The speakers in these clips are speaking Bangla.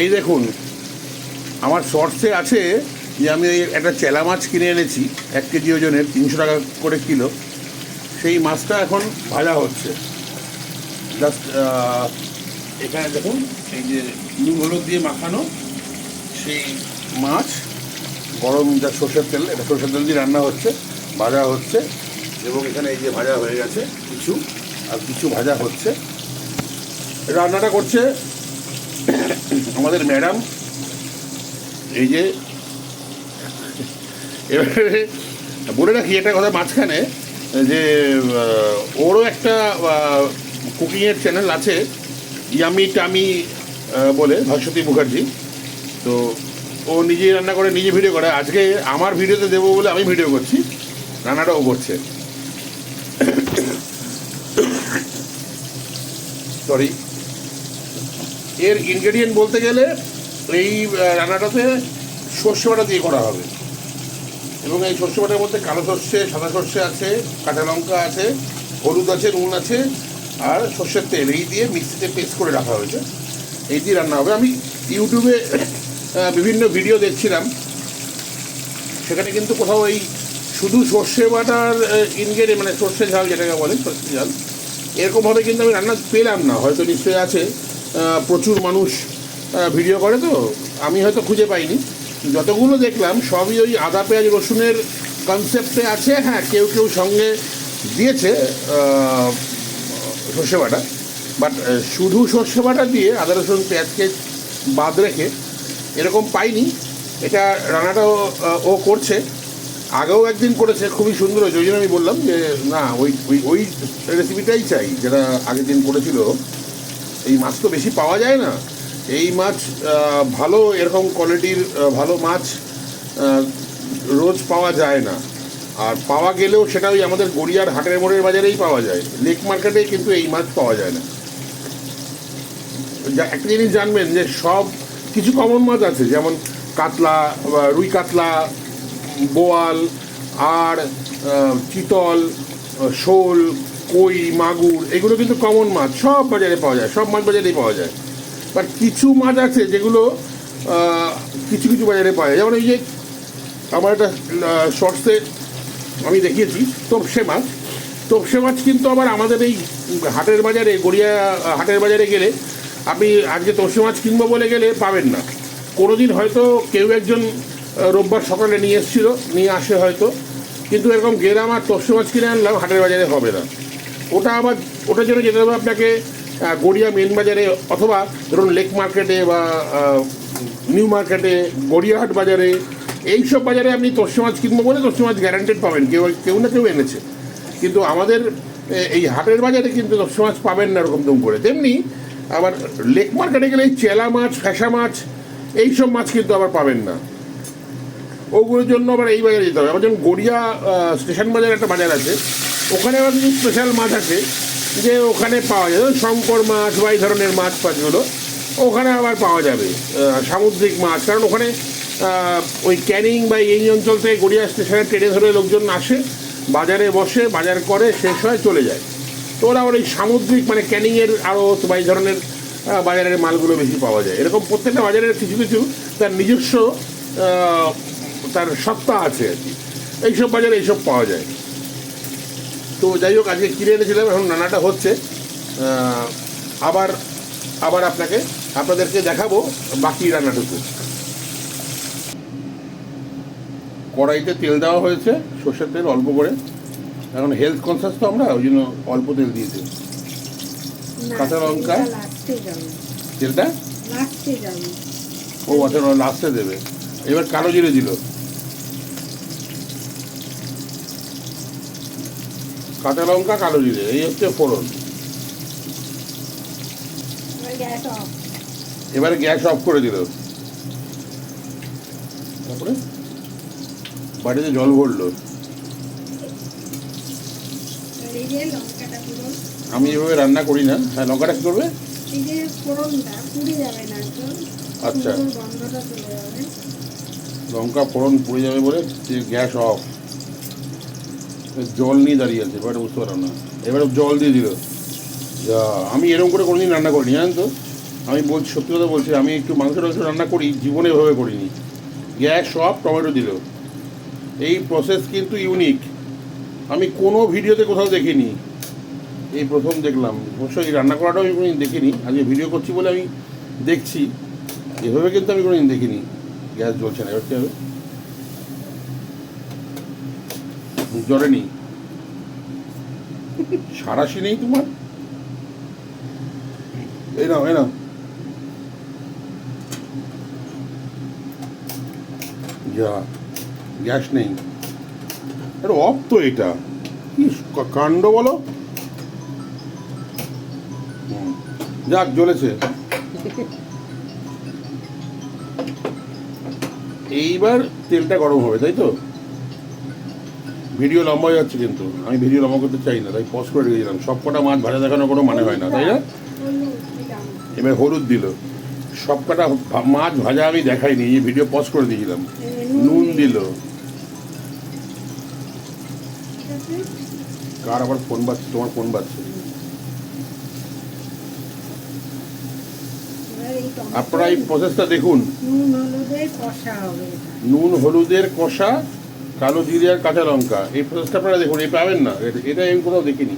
এই দেখুন, আমার শর্টসে আছে যে আমি এই একটা চেলা মাছ কিনে এনেছি, এক কেজি ওজনের, তিনশো টাকা করে কিলো। সেই মাছটা এখন ভাজা হচ্ছে। জাস্ট এখানে দেখুন, এই যে নুন হলুদ দিয়ে মাখানো সেই মাছ, গরম যা সর্ষের তেল, এটা সর্ষের তেল দিয়ে রান্না হচ্ছে, ভাজা হচ্ছে, এবং এখানে এই যে ভাজা হয়ে গেছে, কিছু, আর কিছু ভাজা হচ্ছে। রান্নাটা করছে আমাদের ম্যাডাম এই যে এবারে বলে রাখি একটা কথা মাঝখানে, যে ওরও একটা কুকিংয়ের চ্যানেল আছে, ইয়ামি টামি বলে, ভাস্বতী মুখার্জি। তো ও নিজেই রান্না করে, নিজে ভিডিও করে। আজকে আমার ভিডিওতে দেবো বলে আমি ভিডিও করছি। রান্নাটা ও করছে। সরি এর ইনগ্রেডিয়েন্ট বলতে গেলে এই রান্নাটাতে সর্ষে বাটা দিয়ে করা হবে। এবং এই সর্ষে বাটার মধ্যে কালো সর্ষে, সাদা সর্ষে আছে, কাঁচা লঙ্কা আছে, হলুদ আছে, নুন আছে, আর সর্ষের তেল। এই দিয়ে মিক্সিতে পেস্ট করে রাখা হয়েছে। এই দিয়ে রান্না হবে। আমি ইউটিউবে বিভিন্ন ভিডিও দেখছিলাম। সেখানে কিন্তু কোথাও এই শুধু সর্ষে বাটার ইনগ্রেডিয়েন্ট মানে সর্ষে ঝাল যেটাকে বলে, সর্ষে ঝাল, এরকমভাবে কিন্তু আমি রান্না পেলাম না। হয়তো নিশ্চয়ই আছে। প্রচুর মানুষ ভিডিও করে তো, আমি হয়তো খুঁজে পাইনি। যতগুলো দেখলাম, সবই ওই আদা, পেঁয়াজ, রসুনের কনসেপ্টে আছে হ্যাঁ কেউ কেউ সঙ্গে দিয়েছে সর্ষে বাটা। বাট শুধু সর্ষে বাটা দিয়ে আদা, রসুন, পেঁয়াজকে বাদ রেখে এরকম পাইনি। এটা রান্নাটাও ও করছে। আগেও একদিন করেছে, খুবই সুন্দর হয়েছে। ওই জন্য আমি বললাম যে, না, ওই ওই ওই রেসিপিটাই চাই, যেটা আগের দিন করেছিল এই মাছ তো বেশি পাওয়া যায় না। এই মাছ ভালো এরকম কোয়ালিটির ভালো মাছ রোজ পাওয়া যায় না। আর পাওয়া গেলেও সেটা ওই আমাদের গড়িয়ার হাটের মোড়ের বাজারেই পাওয়া যায়। লেক মার্কেটে কিন্তু এই মাছ পাওয়া যায় না। একটা জিনিস জানবেন যে সব, কিছু কমন মাছ আছে, যেমন কাতলা রুই কাতলা, বোয়াল আর চিতল, শোল কই, মাগুর, এগুলো কিন্তু কমন মাছ, সব বাজারে পাওয়া যায়, সব মাছ বাজারেই পাওয়া যায়। বাট কিছু মাছ আছে যেগুলো কিছু কিছু বাজারে পাওয়া যায়। যেমন এই যে আমার একটা শর্টসে আমি দেখিয়েছি, তোপসে মাছ। তোপসে মাছ কিন্তু আবার আমাদের এই হাটের বাজারে, গড়িয়া হাটের বাজারে গেলে আপনি আজকে তোপসে মাছ কিনবো বলে গেলে পাবেন না। কোনো দিন হয়তো কেউ একজন রোববার সকালে নিয়ে এসেছিল, নিয়ে আসে হয়তো। কিন্তু এরকম গেলাম আর তোপসে মাছ কিনে আনলাম, হাটের বাজারে হবে না। ওটা আবার, ওটার জন্য যেতে হবে আপনাকে গড়িয়া মেন বাজারে অথবা ধরুন লেক মার্কেটে বা নিউ মার্কেটে গড়িয়াহাট বাজারে, এইসব বাজারে আপনি তোর্ষে মাছ কিনবো বলে তোর্ষে মাছ গ্যারান্টেড পাবেন, কেউ কেউ না কেউ এনেছে। কিন্তু আমাদের এই হাটের বাজারে কিন্তু তোর্ষে মাছ পাবেন না এরকম দম করে। তেমনি আবার লেক মার্কেটে গেলে এই চেলা মাছ, ফ্যাসা মাছ, এইসব মাছ কিন্তু আবার পাবেন না। ওগুলোর জন্য আবার এই বাজারে যেতে হবে। আবার যেমন গড়িয়া স্টেশন বাজার একটা বাজার আছে ওখানে আবার কিছু স্পেশাল মাছ আছে, যে ওখানে পাওয়া যায়। শঙ্কর মাছ বা এই ধরনের মাছ ফাছগুলো ওখানে আবার পাওয়া যাবে সামুদ্রিক মাছ। কারণ ওখানে ওই ক্যানিং বা এই অঞ্চল থেকে গড়িয়া স্টেশনে ট্রেনে ধরে লোকজন আসে, বাজারে বসে, বাজার করে, শেষ হয়, চলে যায়। তো ওরা আবার এই সামুদ্রিক মানে ক্যানিংয়ের আরও বা এই ধরনের বাজারের মালগুলো বেশি পাওয়া যায়। এরকম প্রত্যেকটা বাজারের কিছু কিছু তার নিজস্ব তার সত্তা আছে আর কি। এইসব বাজারে এইসব পাওয়া যায়। তো যাই হোক আজকে কিনে এনেছিলাম এখন নানাটা হচ্ছে। আবার আবার আপনাকে আপনাদেরকে দেখাবো বাকি রান্নাটুকু। কড়াইতে তেল দেওয়া হয়েছে সর্ষের তেল অল্প করে। এখন হেলথ কনসাস তো আমরা ওই জন্য অল্প তেল দিয়েছি। কাঁচা লঙ্কা? তেলটা? ও আচ্ছা লাস্টে দেবে। এবার কালো জিরে দিল। কাঁচা লঙ্কা কালো জিরে এই হচ্ছে ফোড়ন। এবার গ্যাস অফ। করে দিল। তারপরে বাড়িতে জল ভরলো। আমি এভাবে রান্না করি না। হ্যাঁ লঙ্কাটা কী করবে? আচ্ছা। লঙ্কা ফোড়ন পুড়ে যাবে বলে যে গ্যাস অফ। জল নিয়ে দাঁড়িয়ে আছে, এবারে বুঝতে পারলাম না। এবারে জল দিয়ে দিল যা, আমি এরকম করে কোনোদিন রান্না করিনি, জানেন তো? আমি বলছি, সত্যি কথা বলছি, আমি একটু মাংস টাংস রান্না করি, জীবনে এভাবে করিনি। গ্যাস, সব টমেটো দিল। এই প্রসেস কিন্তু ইউনিক আমি কোনো ভিডিওতে কোথাও দেখিনি। এই প্রথম দেখলাম। অবশ্যই রান্না করাটাও আমি কোনোদিন দেখিনি। আজকে ভিডিও করছি বলে আমি দেখছি। এভাবে কিন্তু আমি কোনোদিন দেখিনি। গ্যাস জ্বলছে না, এবার কী হবে? জ্বরে নেই সারাশি নেই তোমার। এই নাও এই নাও। যা, গ্যাস নেই। এটা অফ তো এটা। কি কাণ্ড বলো? যাক, জ্বলেছে। এইবার তেলটা গরম হবে, তাই তো? ভিডিও লম্বা হয়ে যাচ্ছে কিন্তু। আমি ভিডিও লম্বা করতে চাই না তাই পজ করে রেখেছিলাম। সব কটা মাছ ভাজা দেখানোর কোনো মানে হয় না তাই না? এবার হলুদ দিল। সব কটা মাছ ভাজা আমি দেখাইনি এই ভিডিও পজ করে দিয়েছিলাম। নুন দিল। কার আবার ফোন বাজছে? তোমার ফোন বাজছে। আপনারা এই প্রসেসটা দেখুন। নুন হলুদের কষা কালো জিরে আর কাঁচা লঙ্কা। এই প্রসেসটা আপনারা দেখুন এই পাবেন না। এটা- এটা আমি কোথাও দেখিনি।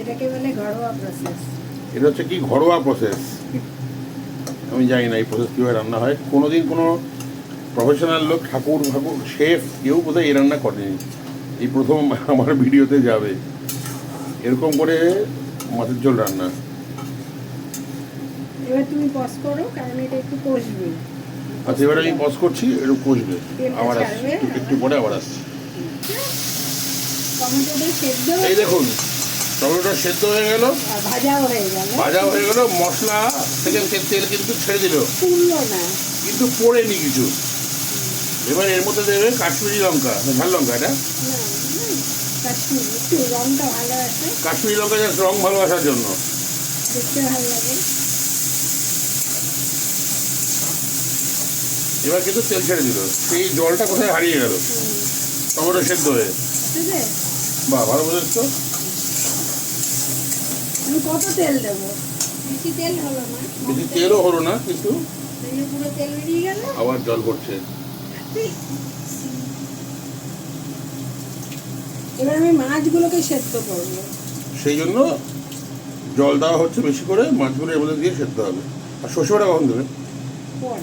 এটাকে বলে ঘরোয়া প্রসেস এটা হচ্ছে কি? ঘরোয়া প্রসেস আমি জানি না এই প্রসেস কীভাবে রান্না হয়। কোনোদিন কোনো প্রফেশনাল লোক ঠাকুর ঠাকুর শেফ কেউ বোধহয় এই রান্না করেনি। এই প্রথম আমার ভিডিওতে যাবে। এরকম করে মাছের ঝোল রান্না। এবার তুমি পজ করো কারণ এটা একটু কষবে। আচ্ছা এবার আমি পজ করছি একটু কষবে। আবার আসছি। একটু- পরে আবার আসছি। এই দেখুন টমেটোটা সেদ্ধ হয়ে গেল। ভাজা হয়ে গেল। মশলা থেকে তেল কিন্তু ছেড়ে দিল। কিন্তু পড়েনি কিছু। এবার এর মধ্যে দেবে কাশ্মীরি লঙ্কা। ঝাল লঙ্কা এটা? কাশ্মীর। লঙ্কা রং ভালো আসার জন্য। দেখতে ভালো লাগে। এবার কিন্তু তেল ছেড়ে দিল। সেই জলটা কোথায় হারিয়ে গেল? টমেটো সেদ্ধ হয়ে। বাহ ভালো বোঝাচ্ছ কত তেল দেবো? বেশি তেল হলো না। বেশি তেলও হলো না কিন্তু আবার জল পড়ছে। এবার আমি মাছগুলোকে সেদ্ধ করব। সেই জন্য জল দেওয়া হচ্ছে বেশি করে মাছগুলো মধ্যে দিয়ে সেদ্ধ হবে। আর বাটা কখন দেবে? পর।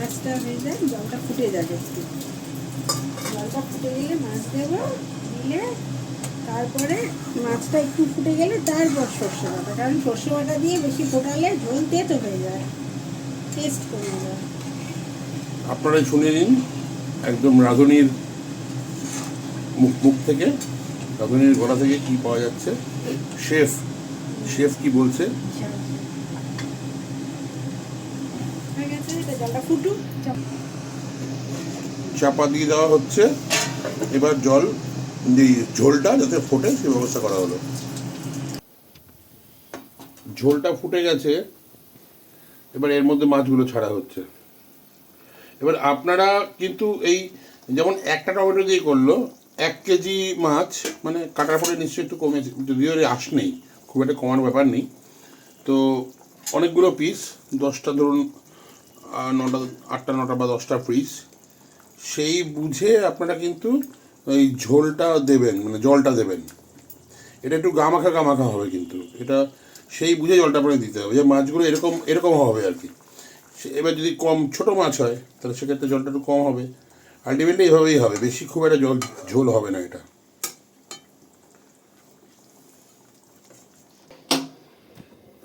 মাছটা হয়ে যায় জলটা ফুটে যাবে একটু। জলটা ফুটে গেলে মাছ দেবো দিলে তারপরে মাছটা একটু ফুটে গেলে তারপর সর্ষে বাটা। কারণ সর্ষে বাটা দিয়ে বেশি ফোটালে ঝোল তেতো হয়ে যায় টেস্ট কমে যায়। আপনারাই শুনে নিন একদম রাঁধুনির মুখ মুখ থেকে রাঁধুনির গলা থেকে কি পাওয়া যাচ্ছে। শেফ শেফ কি বলছে হয়ে চাপা। দিয়ে দেওয়া হচ্ছে। এবার জল ঝোলটা যাতে ফোটে, সে ব্যবস্থা করা হলো। ঝোলটা ফুটে গেছে। এবার এর মধ্যে মাছগুলো ছাড়া হচ্ছে। এবার আপনারা কিন্তু এই, যেমন একটা টমেটো দিয়ে করল, এক কেজি মাছ মানে কাটার পরে নিশ্চয়ই একটু কমেছে যদিও আঁশ নেই, খুব একটা কমার ব্যাপার নেই। তো অনেকগুলো পিস দশটা ধরুন নটা, আটটা, নটা বা দশটা ফ্রিজ সেই বুঝে আপনারা কিন্তু ওই ঝোলটা দেবেন মানে জলটা দেবেন। এটা একটু গামাখা গামাখা হবে কিন্তু। এটা সেই বুঝে জলটা আপনাকে দিতে হবে। যে মাছগুলো এরকম এরকম হবে আর কি। এবার যদি কম, ছোট মাছ হয়, তাহলে সেক্ষেত্রে জলটা একটু কম হবে। আলটিমেটলি এইভাবেই হবে। বেশি খুব একটা জল, ঝোল হবে না এটা।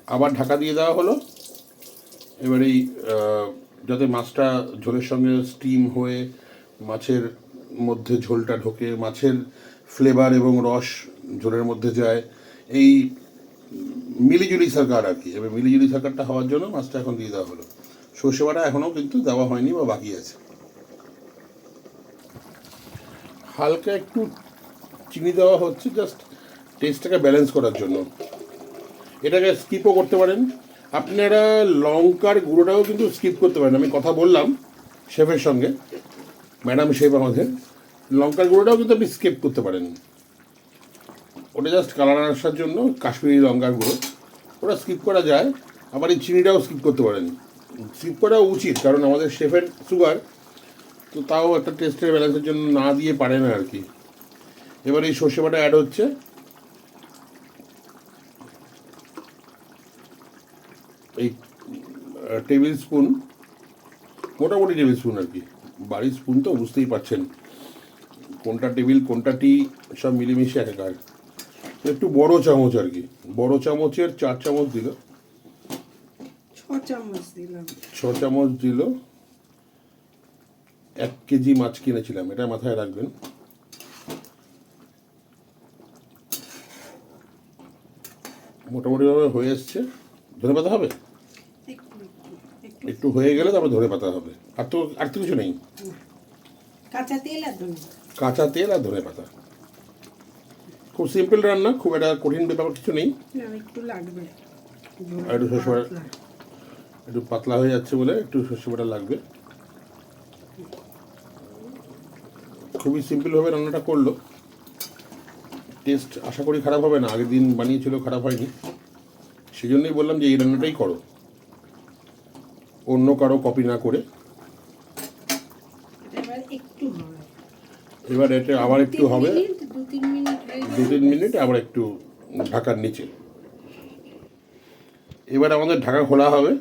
আবার ঢাকা দিয়ে দেওয়া হলো। এবার এই যাতে মাছটা ঝোলের সঙ্গে স্টিম হয়ে, মাছের মধ্যে ঝোলটা ঢোকে, মাছের ফ্লেভার এবং রস ঝোলের মধ্যে যায়, এই মিলিজুলি সরকার আর কি। এবার মিলিজুলি সরকারটা হওয়ার জন্য মাছটা এখন দিয়ে দেওয়া হলো। সর্ষে বাটা এখনও কিন্তু দেওয়া হয়নি বা বাকি আছে। হালকা একটু চিনি দেওয়া হচ্ছে জাস্ট টেস্টটাকে ব্যালেন্স করার জন্য। এটাকে স্কিপও করতে পারেন। আপনারা লঙ্কার গুঁড়োটাও কিন্তু স্কিপ করতে পারেন। আমি কথা বললাম শেফের সঙ্গে, ম্যাডাম শেফ আমাদের। লঙ্কার গুঁড়োটাও কিন্তু আপনি স্কিপ করতে পারেন। ওটা জাস্ট কালার আসার জন্য কাশ্মীরি লঙ্কার গুঁড়ো। ওটা স্কিপ করা যায়, আবার এই চিনিটাও স্কিপ করতে পারেন। স্কিপ করা উচিত, কারণ আমাদের শেফের সুগার তো তাও একটা টেস্টের ব্যালেন্সের জন্য না দিয়ে পারে না আর কি। এবার এই সর্ষে বাটা অ্যাড হচ্ছে। এই টেবিল স্পুন মোটামুটি টেবিল স্পুন আর কি। বাড়ির স্পুন তো বুঝতেই পারছেন। কোনটা টেবিল কোনটা টি সব মিলেমিশে একাকার একটু বড় চামচ আর কি। বড় চামচের চার চামচ দিল। ছ চামচ দিল। এক কেজি মাছ কিনেছিলাম এটা মাথায় রাখবেন। মোটামুটিভাবে হয়ে এসছে। ধনে পাতা হবে? একটু হয়ে গেলে তারপর ধনে পাতা হবে। আর তো আর তো কিছু নেই। কাঁচা তেল আর কাঁচা তেল আর ধনে পাতা। খুব সিম্পল রান্না খুব একটা কঠিন ব্যাপার কিছু নেই। একটু লাগবে। আর একটু পাতলা। একটু পাতলা হয়ে যাচ্ছে বলে একটু সর্ষে বাটা লাগবে। খুবই সিম্পলভাবে রান্নাটা করল। টেস্ট আশা করি খারাপ হবে না। আগের দিন বানিয়েছিল খারাপ হয়নি। সেই জন্যই বললাম যে এই রান্নাটাই করো। অন্য কারও কপি না করে। এবার এটা আবার একটু হবে। মিনিট, দু তিন মিনিট মিনিট আবার একটু ঢাকার নিচে। এবার আমাদের ঢাকা খোলা হবে।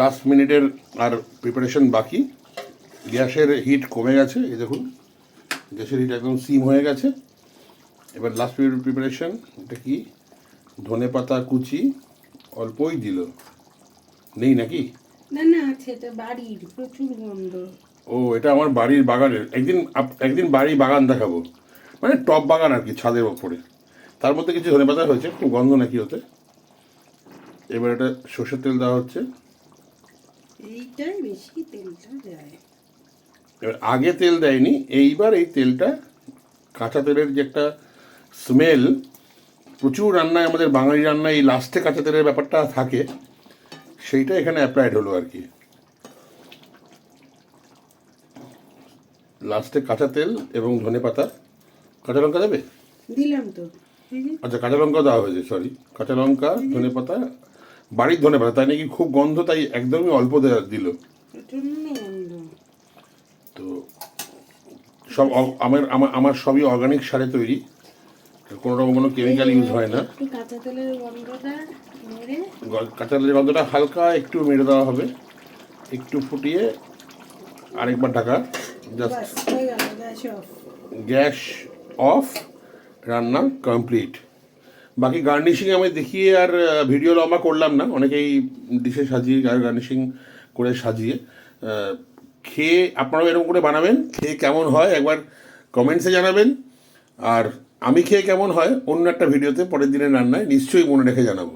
লাস্ট মিনিটের আর প্রিপারেশন বাকি। গ্যাসের হিট কমে গেছে এই দেখুন। গ্যাসের হিট একদম সিম হয়ে গেছে। এবার লাস্ট মিনিটের প্রিপারেশন এটা কি? ধনে পাতা কুচি অল্পই দিল। নেই নাকি? না না আছে এটা বাড়ির প্রচুর গন্ধ। ও এটা আমার বাড়ির বাগানের একদিন একদিন বাড়ি বাগান দেখাবো। মানে টপ বাগান আর কি ছাদের ওপরে। তার মধ্যে কিছু ধনে পাতা হয়েছে খুব গন্ধ নাকি ওতে। এবার এটা সর্ষের তেল দেওয়া হচ্ছে। এইটাই বেশি তেলটা যায় এবার আগে তেল দেয়নি এইবার এই তেলটা কাঁচা তেলের যে একটা স্মেল প্রচুর রান্নায় আমাদের বাঙালি রান্নায় এই লাস্টে কাঁচা তেলের ব্যাপারটা থাকে। সেইটা এখানে অ্যাপ্লাইড হলো আর কি। লাস্টে কাঁচা তেল এবং ধনে পাতা। কাঁচা লঙ্কা দেবে? দিলাম তো। আচ্ছা কাঁচা লঙ্কা দেওয়া হয়েছে সরি কাঁচা লঙ্কা ধনে পাতা বাড়ির ধনে পাতা তাই নাকি খুব গন্ধ তাই একদমই অল্প দেয়া দিল। তো সব আমার আমার আমার সবই অর্গানিক সারে তৈরি। কোনো রকম কোনো কেমিক্যাল ইউজ হয় না। কাঁচা তেলের গন্ধটা কাঁচা তেলের গন্ধটা হালকা একটু মেরে দেওয়া হবে। একটু ফুটিয়ে আরেকবার ঢাকা। Just gas off. রান্না কমপ্লিট। বাকি গার্নিশিং আমি দেখিয়ে আর ভিডিও লম্বা করলাম না। অনেকেই ডিশে সাজিয়ে গার্নিশিং করে সাজিয়ে। খেয়ে আপনারাও এরকম করে বানাবেন। খেয়ে কেমন হয় একবার কমেন্টসে জানাবেন। আর আমি খেয়ে কেমন হয় অন্য একটা ভিডিওতে পরের দিনের রান্নায় নিশ্চয়ই মনে রেখে জানাব।